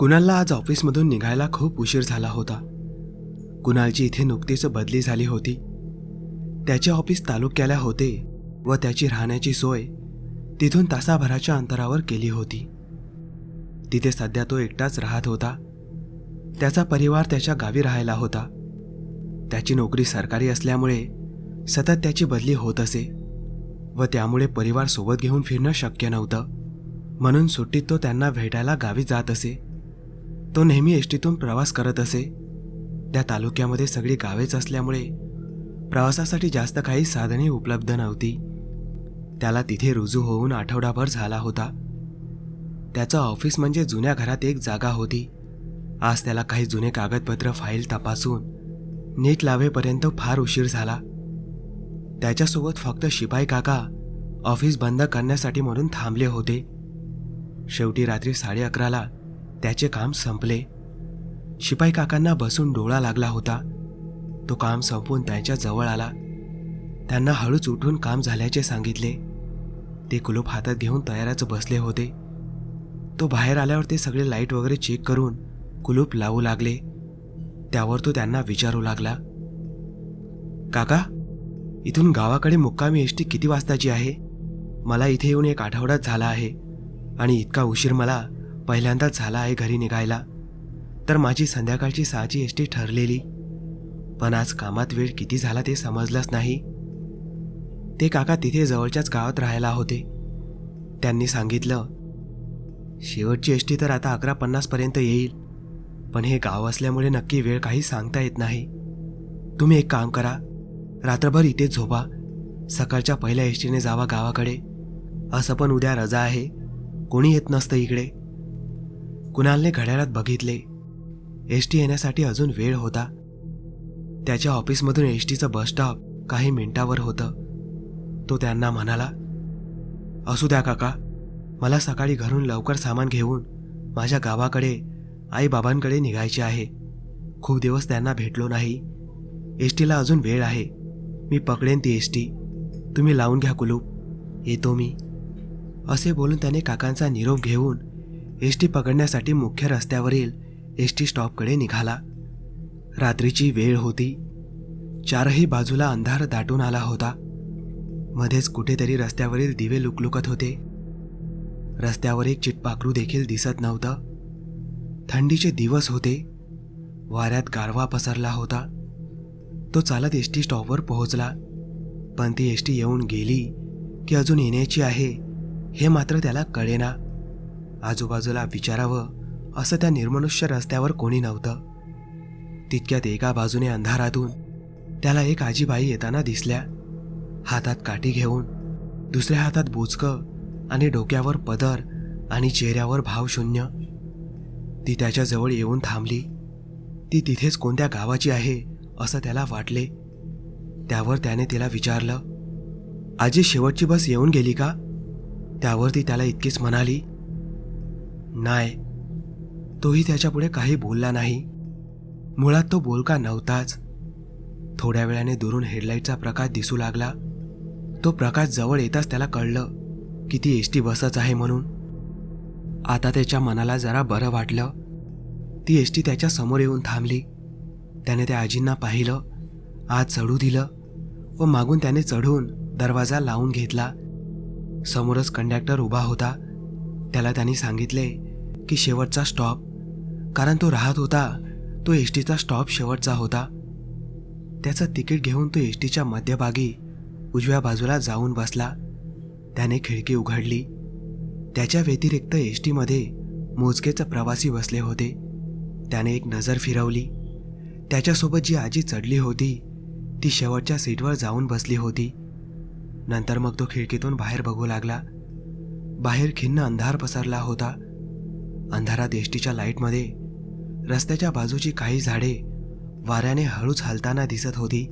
कुणालला आज ऑफिसमधून निघायला खूप उशीर झाला होता. कुणालची इथे नुकतीच बदली झाली होती. त्याचे ऑफिस तालुक्याला होते व त्याची राहण्याची सोय तिथून तासाभराच्या अंतरावर केली होती. तिथे सध्या तो एकटाच राहत होता. त्याचा परिवार त्याच्या गावी राहायला होता. त्याची नोकरी सरकारी असल्यामुळे सतत त्याची बदली होत असे व त्यामुळे परिवार सोबत घेऊन फिरणं शक्य नव्हतं. म्हणून सुट्टीत तो त्यांना भेटायला गावी जात असे. तो नेहमी एसटीतून प्रवास करत असे. त्या तालुक्यामध्ये सगळी गावेच असल्यामुळे प्रवासासाठी जास्त काही साधने उपलब्ध नव्हती. त्याला तिथे रुजू होऊन आठवडाभर झाला होता. त्याचं ऑफिस म्हणजे जुन्या घरात एक जागा होती. आज त्याला काही जुने कागदपत्र फाईल तपासून नीट लावेपर्यंत फार उशीर झाला. त्याच्यासोबत फक्त शिपाई काका ऑफिस बंद करण्यासाठी म्हणून थांबले होते. शेवटी रात्री साडे अकराला त्याचे काम संपले. शिपाई काकांना बसून डोळा लागला होता. तो काम संपवून त्यांच्या जवळ आला. त्यांना हळूच उठून काम झाल्याचे सांगितले. ते कुलूप हातात घेऊन तयारच बसले होते. तो बाहेर आल्यावर ते सगळे लाइट वगैरे चेक करून कुलूप लावू लागले. त्यावर तो त्यांना विचारू लागला. काका इथून गावाकडे मुक्कामी एसटी किती वाजताची आहे? मला इथे येऊन एक आठवडाच झाला आहे आणि इतका उशीर मला पहिल्यांदाच झाला आहे घरी निघायला. तर माझी संध्याकाळची सहाची एसटी ठरलेली. पण आज कामात वेळ किती झाला ते समजलंच नाही. ते काका तिथे जवळच्याच गावात राहायला होते. त्यांनी सांगितलं शेवटची एसटी तर आता अकरा पन्नासपर्यंत येईल. पण हे गाव असल्यामुळे नक्की वेळ काही सांगता येत नाही. तुम्ही एक काम करा. रात्रभर इथेच झोपा. सकाळच्या पहिल्या एसटीने जावा गावाकडे. असं पण उद्या रजा आहे. कोणी येत नसतं इकडे. कुणालने घड्याळात बघितले. एस टी येण्यासाठी अजून वेळ होता. त्याच्या ऑफिसमधून एस टीचं बस स्टॉप काही मिनिटावर होतं. तो त्यांना म्हणाला असू द्या काका मला सकाळी घरून लवकर सामान घेऊन माझ्या गावाकडे आईबाबांकडे निघायचे आहे. खूप दिवस त्यांना भेटलो नाही. एस टीला अजून वेळ आहे. मी पकडेन ती एस टी तुम्ही लावून घ्या कुलूप. येतो मी. असे बोलून त्याने काकांचा निरोप घेऊन एस टी पकडण्यासाठी मुख्य रस्त्यावरील एस टी स्टॉपकडे निघाला. रात्रीची वेळ होती. चारही बाजूला अंधार दाटून आला होता. मध्येच कुठेतरी रस्त्यावरील दिवे लुकलुकत होते. रस्त्यावर एक चिटपाखरू देखील दिसत नव्हतं. थंडीचे दिवस होते. वाऱ्यात गारवा पसरला होता. तो चालत एस टी स्टॉपवर पोहोचला. पण ती एस टी येऊन गेली की अजून येण्याची आहे हे मात्र त्याला कळेना. आजूबाजूला विचारावं असं त्या निर्मनुष्य रस्त्यावर कोणी नव्हतं. तितक्यात एका बाजूने अंधारातून त्याला एक आजीबाई येताना दिसल्या. हातात काठी घेऊन दुसऱ्या हातात बोचकं आणि डोक्यावर पदर आणि चेहऱ्यावर भावशून्य. ती त्याच्याजवळ येऊन थांबली. ती तिथेच कोणत्या गावाची आहे असं त्याला वाटले. त्यावर त्याने तिला विचारलं आजी शेवटची बस येऊन गेली का? त्यावर ती त्याला इतकीच म्हणाली नाही तोही त्याच्यापुढे काही बोलला नाही. मुळात तो बोलका नव्हताच. थोड्या वेळाने दुरून हेडलाईटचा प्रकाश दिसू लागला. तो प्रकाश जवळ येताच त्याला कळलं की ती एस टी बसच आहे म्हणून. आता त्याच्या मनाला जरा बरं वाटलं. ती एस टी त्याच्यासमोर येऊन थांबली. त्याने त्या आजींना पाहिलं आत चढू दिलं व मागून त्याने चढून दरवाजा लावून घेतला. समोरच कंडक्टर उभा होता. त्याला त्यांनी सांगितले की शेवटचा स्टॉप कारण तो राहत होता तो एस टीचा स्टॉप शेवटचा होता. त्याचं तिकीट घेऊन तो एस टीच्या मध्यभागी उजव्या बाजूला जाऊन बसला. त्याने खिडकी उघडली. त्याच्या व्यतिरिक्त एस टीमध्ये मोजकेच प्रवासी बसले होते. त्याने एक नजर फिरवली. त्याच्यासोबत जी आजी चढली होती ती शेवटच्या सीटवर जाऊन बसली होती. नंतर मग तो खिडकीतून बाहेर बघू लागला. बाहेर खिन्न अंधार पसरला होता. अंधारात एसटीच्या लाईटमध्ये रस्त्याच्या बाजूची काही झाडे वाऱ्याने हळूच हलताना दिसत होती.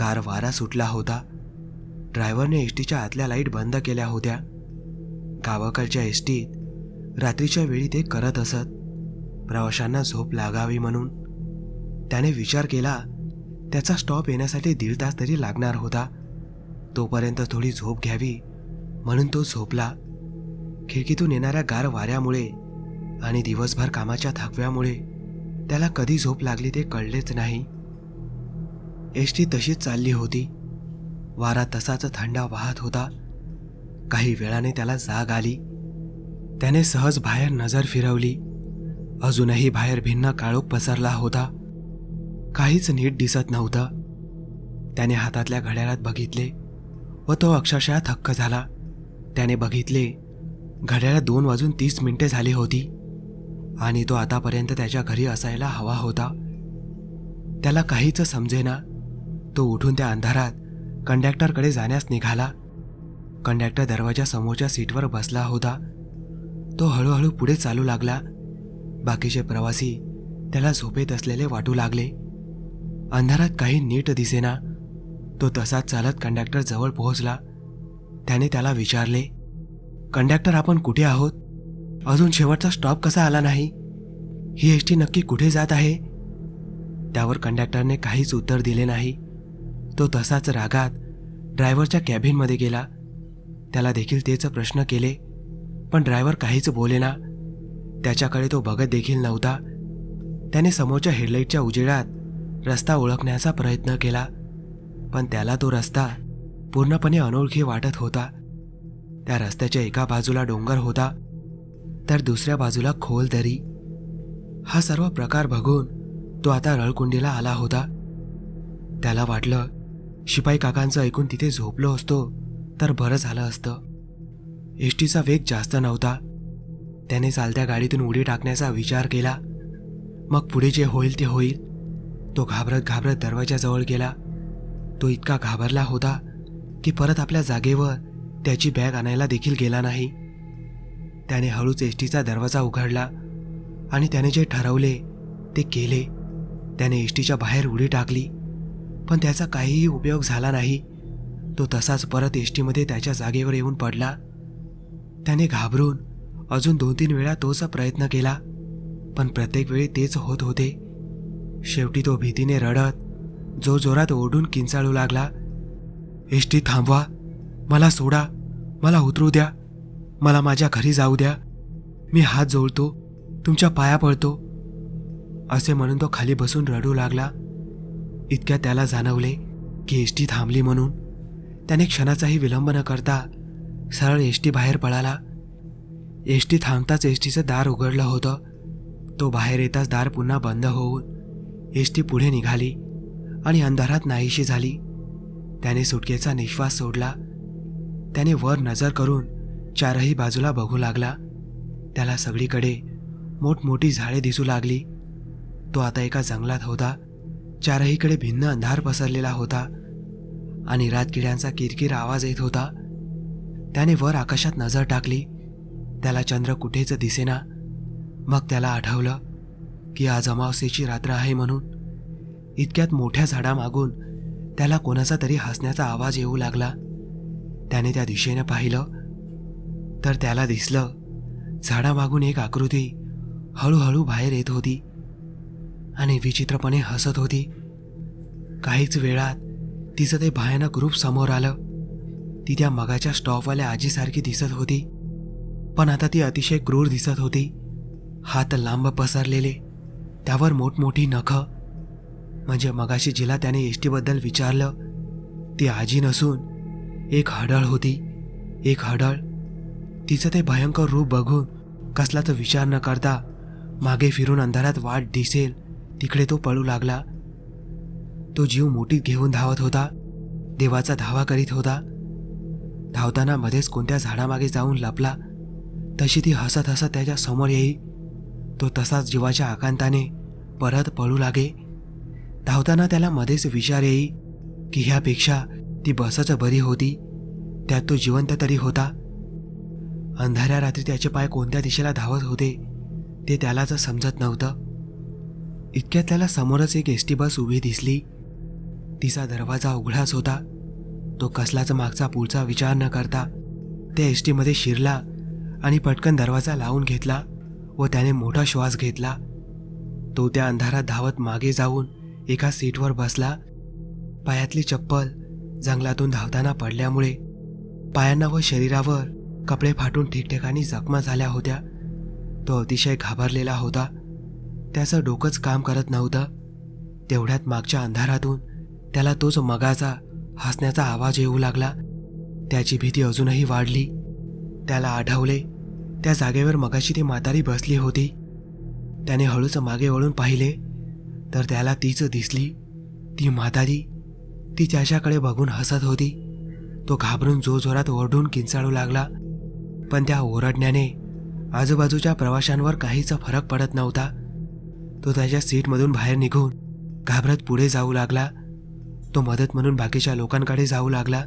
गार वारा सुटला होता. ड्रायव्हरने एसटीच्या आतल्या लाइट बंद केल्या होत्या. गावाकडच्या एसटीत रात्रीच्या वेळी ते करत असत. प्रवाशांना झोप लागावी म्हणून. त्याने विचार केला त्याचा स्टॉप येण्यासाठी दीड तास तरी लागणार होता. तोपर्यंत थोडी झोप घ्यावी. म्हणून तो झोपला. खिडकीतून येणाऱ्या गार वाऱ्यामुळे आणि दिवसभर कामाच्या थकव्यामुळे त्याला कधी झोप लागली ते कळलेच नाही. एसटी तशीच चालली होती. वारा तसाच थंडा वाहत होता. काही वेळाने त्याला जाग आली. त्याने सहज बाहेर नजर फिरवली. अजूनही बाहेर भिन्न काळोख पसरला होता. काहीच नीट दिसत नव्हतं. त्याने हातातल्या घड्याळात बघितले व तो अक्षरशः थक्क झाला. त्याने बघितले. घड्याला दोन वाजून तीस मिनिटे झाली होती. आणि तो आतापर्यंत त्याच्या घरी असायला हवा होता. त्याला काहीच समजेना. तो उठून त्या अंधारात कंडक्टरकडे जाण्यास निघाला. कंडक्टर दरवाजा समोरच्या सीटवर बसला होता. तो हळूहळू पुढे चालू लागला. बाकीचे प्रवासी त्याला झोपेत असलेले वाटू लागले. अंधारात काही नीट दिसेना. तो तसाच चालत कंडक्टर जवळ पोहोचला. त्याने त्याला विचारले कंडक्टर आपण कुठे आहोत? अजून शेवटचा स्टॉप कसा आला नाही? ही एस टी नक्की कुठे जात आहे? त्यावर कंडक्टरने काहीच उत्तर दिले नाही. तो तसाच रागात ड्रायव्हरच्या कॅबिनमध्ये गेला. त्याला देखील तेच प्रश्न केले पण ड्रायव्हर काहीच बोलेना त्याच्याकडे तो बघत देखील नव्हता. त्याने समोरच्या हेडलाईटच्या उजेडात रस्ता ओळखण्याचा प्रयत्न केला पण त्याला तो रस्ता पूर्णपणे अनोळखी वाटत होता. त्या रस्त्याच्या एका बाजूला डोंगर होता तर दुसऱ्या बाजूला खोल दरी. हा सर्व प्रकार बघून तो आता रळकुंडीला आला होता. त्याला वाटलं शिपाई काकांचं ऐकून तिथे झोपलो असतो तर बरं झालं असतं. एसटीचा वेग जास्त नव्हता. त्याने चालत्या गाडीतून उडी टाकण्याचा विचार केला. मग पुढे जे होईल ते होईल. तो घाबरत घाबरत दरवाजाजवळ गेला. तो इतका घाबरला होता की परत आपल्या जागेवर त्याची बॅग आणायला देखील गेला नाही. त्याने हळूच एस टीचा दरवाजा उघडला आणि त्याने जे ठरवले ते केले. त्याने एस टीच्या बाहेर उडी टाकली पण त्याचा काहीही उपयोग झाला नाही. तो तसाच परत एस टीमध्ये त्याच्या जागेवर येऊन पडला. त्याने घाबरून अजून दोन तीन वेळा तोच प्रयत्न केला पण प्रत्येक वेळी तेच होत होते. शेवटी तो भीतीने रडत जोरजोरात ओढून किंचाळू लागला. एस टी थांबवा. मला सोडा. मला उतरू द्या. मला माझ्या घरी जाऊ द्या. मी हात जोडतो. तुमच्या पाया पडतो. असे म्हणून तो खाली बसून रडू लागला. इतक्या त्याला जाणवले की एस टी थांबली म्हणून. त्याने क्षणाचाही विलंब न करता सरळ एस टी बाहेर पळाला. एस टी थांबताच एस टीचं दार उघडलं होतं. तो बाहेर येताच दार पुन्हा बंद होऊन एस टी पुढे निघाली आणि अंधारात नाहीशी झाली. त्याने सुटकेचा निश्वास सोडला. त्याने वर नजर करून चारही बाजूला बघू लागला. त्याला सगळीकडे मोठमोठी झाडे दिसू लागली. तो आता एका जंगलात होता. चारहीकडे भिन्न अंधार पसरलेला होता आणि रातकिड्यांचा किरकिर आवाज येत होता. त्याने वर आकाशात नजर टाकली. त्याला चंद्र कुठेच दिसेना. मग त्याला आठवलं की आज अमावस्येची रात्र आहे म्हणून. इतक्यात मोठ्या झाडामागून त्याला कोणाचा तरी हसण्याचा आवाज येऊ लागला. त्याने त्या दिशेनं पाहिलं. तर त्याला दिसलं. झाडामागून एक आकृती हळूहळू बाहेर येत होती आणि विचित्रपणे हसत होती. काहीच वेळात तिचं ते भयानक रूप समोर आलं. ती त्या मगाच्या स्टॉपवाल्या आजीसारखी दिसत होती. पण आता ती अतिशय क्रूर दिसत होती. हात लांब पसरलेले त्यावर मोठमोठी नखं म्हणजे मगाशी जिला त्याने एष्टीबद्दल विचारलं. ती आजी नसून एक हडळ होती. एक हडळ. तिचं ते भयंकर रूप बघून कसलाच विचार न करता मागे फिरून अंधारात वाट दिसेल तिकडे तो पळू लागला. तो जीव मोठीत घेऊन धावत होता. देवाचा धावा करीत होता. धावताना मध्येच कोणत्या झाडामागे जाऊन लपला. तशी ती हसत हसत त्याच्यासमोर येई. तो तसाच जीवाच्या आकांताने परत पळू लागे. धावताना त्याला मध्येच विचार येई की ह्यापेक्षा ती बसच बरी होती. त्यात तो जिवंत तरी होता. अंधाऱ्या रात्री त्याचे पाय कोणत्या दिशेला धावत होते ते त्यालाच समजत नव्हतं. इतक्यात त्याला समोरच एक एस टी बस उभी दिसली. तिचा दरवाजा उघडाच होता. तो कसलाच मागचा पुढचा विचार न करता त्या एस टीमध्ये शिरला आणि पटकन दरवाजा लावून घेतला व त्याने मोठा श्वास घेतला. तो त्या अंधारात धावत मागे जाऊन एका सीटवर बसला. पायातली चप्पल जंगलातून धावताना पडल्यामुळे पायांना व शरीरावर कपडे फाटून ठिकठिकाणी जखमा झाल्या होत्या. तो अतिशय घाबरलेला होता. त्याचं डोकंच काम करत नव्हतं. तेवढ्यात मागच्या अंधारातून त्याला तोच मगाचा हसण्याचा आवाज येऊ लागला. त्याची भीती अजूनही वाढली. त्याला आठवले त्या जागेवर मगाशी ती म्हातारी बसली होती. त्याने हळूच मागे वळून पाहिले. तर त्याला तीच दिसली. ती म्हातारी. ती त्याच्याकडे बघून हसत होती. तो घाबरून जोरजोरात ओरडून किंचाळू लागला. पण त्या ओरडण्याने आजूबाजूच्या प्रवाशांवर काहीच फरक पडत नव्हता. तो त्याच्या सीटमधून बाहेर निघून घाबरत पुढे जाऊ लागला. तो मदत म्हणून बाकीच्या लोकांकडे जाऊ लागला.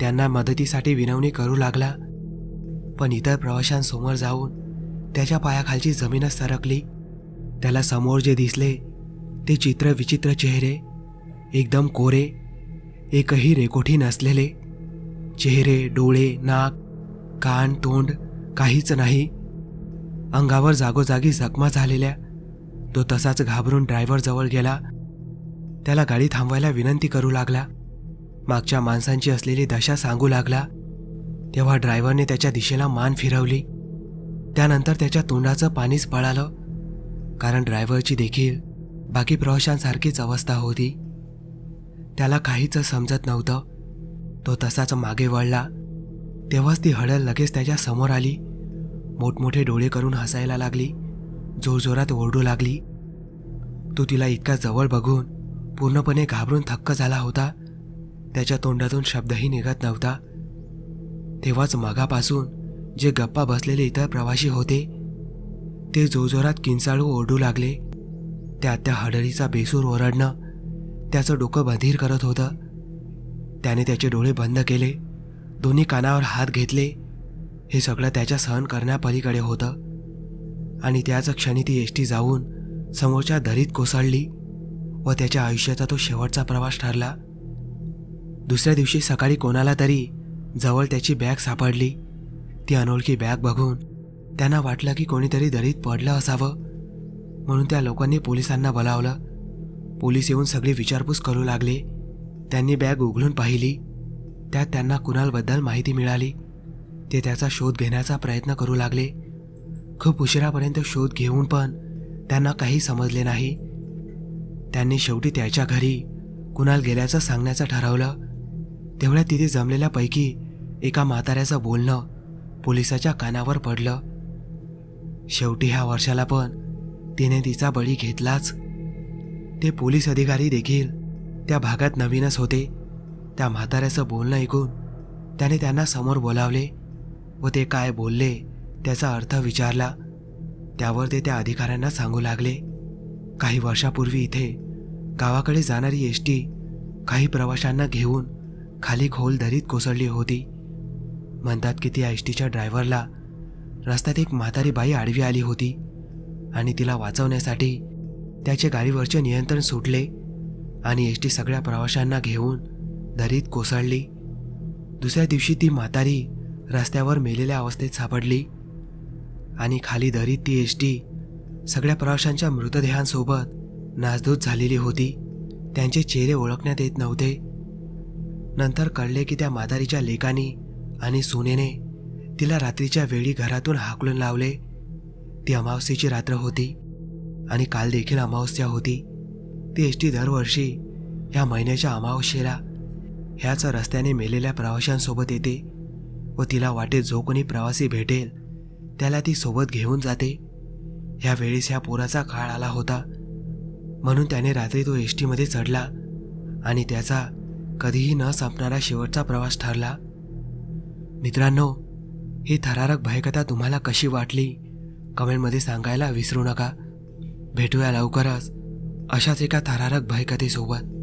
त्यांना मदतीसाठी विनवणी करू लागला. पण इतर प्रवाशांसमोर जाऊन त्याच्या पायाखालची जमीनच सरकली. त्याला समोर जे दिसले ते चित्र विचित्र चेहरे एकदम कोरे एकही रेकोठी नसलेले. चेहरे डोळे नाक कान तोंड काहीच नाही. अंगावर जागोजागी जखमा झालेल्या तो तसाच घाबरून ड्रायव्हरजवळ गेला. त्याला गाडी थांबवायला विनंती करू लागला. मागच्या माणसांची असलेली दशा सांगू लागला. तेव्हा ड्रायव्हरने त्याच्या दिशेला मान फिरवली. त्यानंतर त्याच्या तोंडाचं पाणीच पळालं. कारण ड्रायव्हरची देखील बाकी प्रवाशांसारखीच अवस्था होती. त्याला काहीच समजत नव्हतं. तो तसाच मागे वळला. तेव्हाच ती हडल लगेच त्याच्यासमोर आली. मोठमोठे डोळे करून हसायला लागली. जोरजोरात ओरडू लागली. तो तिला इतका जवळ बघून पूर्णपणे घाबरून थक्क झाला होता. त्याच्या तोंडातून शब्दही निघत नव्हता. तेव्हाच मगापासून जे गप्पा बसलेले इतर प्रवासी होते ते जोरजोरात किंचाळू ओरडू लागले. त्या त्या हडळीचा बेसूर ओरडणं त्याचं डोकं बधीर करत होतं. त्याने त्याचे डोळे बंद केले दोन्ही कानावर हात घेतले हे सगळं त्याच्या सहन करण्यापलीकडे होतं. आणि त्याच क्षणी ती एसटी जाऊन समोरच्या दरीत कोसळली व त्याच्या आयुष्याचा तो शेवटचा प्रवास ठरला. दुसऱ्या दिवशी सकाळी कोणाला तरी जवळ त्याची बॅग सापडली. ती अनोळखी बॅग बघून त्यांना वाटलं की कोणीतरी दरीत पडलं असावं. म्हणून त्या लोकांनी पोलिसांना बोलावलं. पोलीस येऊन सगळी विचारपूस करू लागले. त्यांनी बॅग उघडून पाहिली. त्यात त्यांना कुणालबद्दल माहिती मिळाली. ते त्याचा शोध घेण्याचा प्रयत्न करू लागले. खूप उशिरापर्यंत शोध घेऊन पण त्यांना काही समजले नाही. त्यांनी शेवटी त्याच्या घरी कुणाल गेल्याचं सांगण्याचं ठरवलं. तेवढ्या तिथे जमलेल्यापैकी एका म्हाताऱ्याचं बोलणं पोलिसाच्या कानावर पडलं. शेवटी ह्या वर्षाला पण तिने तिचा बळी घेतलाच. ते पोलीस अधिकारी देखील त्या भागात नवीनच होते. त्या म्हाताऱ्याचं बोलणं ऐकून त्याने त्यांना समोर बोलावले व ते काय बोलले त्याचा अर्थ विचारला. त्यावर ते त्या अधिकाऱ्यांना सांगू लागले काही वर्षापूर्वी इथे गावाकडे जाणारी एस टी काही प्रवाशांना घेऊन खाली खोल दरीत कोसळली होती. म्हणतात की त्या एस टीच्या ड्रायव्हरला रस्त्यात एक म्हातारी बाई आडवी आली होती. आणि तिला वाचवण्यासाठी त्याचे गाडीवरचे नियंत्रण सुटले आणि एस टी सगळ्या प्रवाशांना घेऊन दरीत कोसळली. दुसऱ्या दिवशी ती म्हातारी रस्त्यावर मेलेल्या अवस्थेत सापडली आणि खाली दरीत ती एस टी सगळ्या प्रवाशांच्या मृतदेहांसोबत नासधूस झालेली होती. त्यांचे चेहरे ओळखण्यात येत नव्हते. नंतर कळले की त्या म्हातारीच्या लेकानी आणि सुनेने तिला रात्रीच्या वेळी घरातून हाकलून लावले. ती अमावस्येची रात्र होती आणि काल देखील अमावस्या होती. ती एस टी दरवर्षी ह्या महिन्याच्या अमावस्येला ह्याच रस्त्याने मेलेल्या प्रवाशांसोबत येते व तिला वाटेत जो कोणी प्रवासी भेटेल त्याला ती सोबत घेऊन जाते. ह्या वेळेस ह्या पोराचा काळ आला होता. म्हणून त्याने रात्री तो एस टीमध्ये चढला आणि त्याचा कधीही न संपणारा शेवटचा प्रवास ठरला. मित्रांनो ही थरारक भयकथा तुम्हाला कशी वाटली? कमेंटमध्ये सांगायला विसरू नका. भेटूया लवकरच. अशाच एका थरारक भयकथेसोबत.